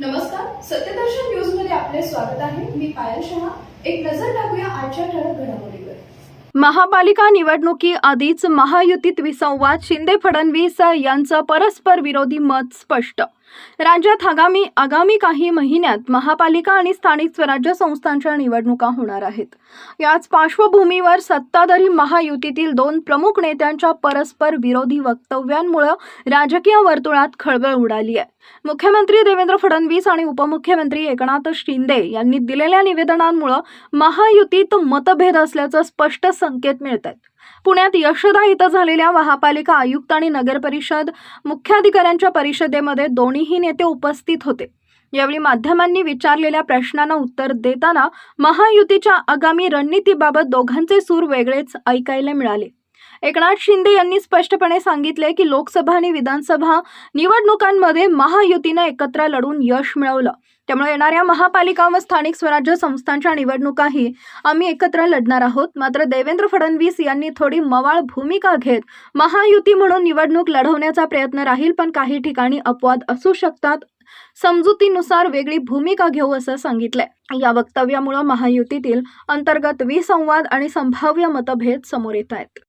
नमस्कार सत्यदर्शन न्यूजमध्ये आपले स्वागत आहे. मी पायल शहा. एक नजर टाकूया आजच्या ठळक घडामोडीवर. महापालिका निवडणुकी आधीच महायुतीत विसंवाद शिंदे फडणवीस यांचं परस्पर विरोधी मत स्पष्ट राज्यात आगामी आगामी काही महिन्यात महापालिका आणि स्थानिक स्वराज्य संस्थांच्या निवडणुका होणार आहेत. याच पार्श्वभूमीवर सत्ताधारी महायुतीतील दोन प्रमुख नेत्यांच्या परस्पर विरोधी वक्तव्यांमुळे राजकीय वर्तुळात खळबळ उडाली आहे. मुख्यमंत्री देवेंद्र फडणवीस आणि उपमुख्यमंत्री एकनाथ शिंदे यांनी दिलेल्या निवेदनांमुळे महायुतीत मतभेद असल्याचं स्पष्ट संकेत मिळत आहेत. पुण्यात यशदा इथं झालेल्या महापालिका आयुक्त आणि नगरपरिषद मुख्याधिकाऱ्यांच्या परिषदेमध्ये दोन्हीही नेते उपस्थित होते. यावेळी माध्यमांनी विचारलेल्या प्रश्नांना उत्तर देताना महायुतीच्या आगामी रणनीतीबाबत दोघांचे सूर वेगळेच ऐकायला मिळाले. एकनाथ शिंदे यांनी स्पष्टपणे सांगितले की लोकसभा आणि विधानसभा निवडणुकांमध्ये महायुतीनं एकत्र लढून यश मिळवलं. त्यामुळे येणाऱ्या महापालिका व स्थानिक स्वराज्य संस्थांच्या निवडणुकाही आम्ही एकत्र लढणार आहोत. मात्र देवेंद्र फडणवीस यांनी थोडी मवाळ भूमिका घेत महायुती म्हणून निवडणूक लढवण्याचा प्रयत्न राहील पण काही ठिकाणी अपवाद असू शकतात. समजुतीनुसार वेगळी भूमिका घेऊ असं सांगितलंय. या वक्तव्यामुळे महायुतीतील अंतर्गत विसंवाद आणि संभाव्य मतभेद समोर येत आहेत.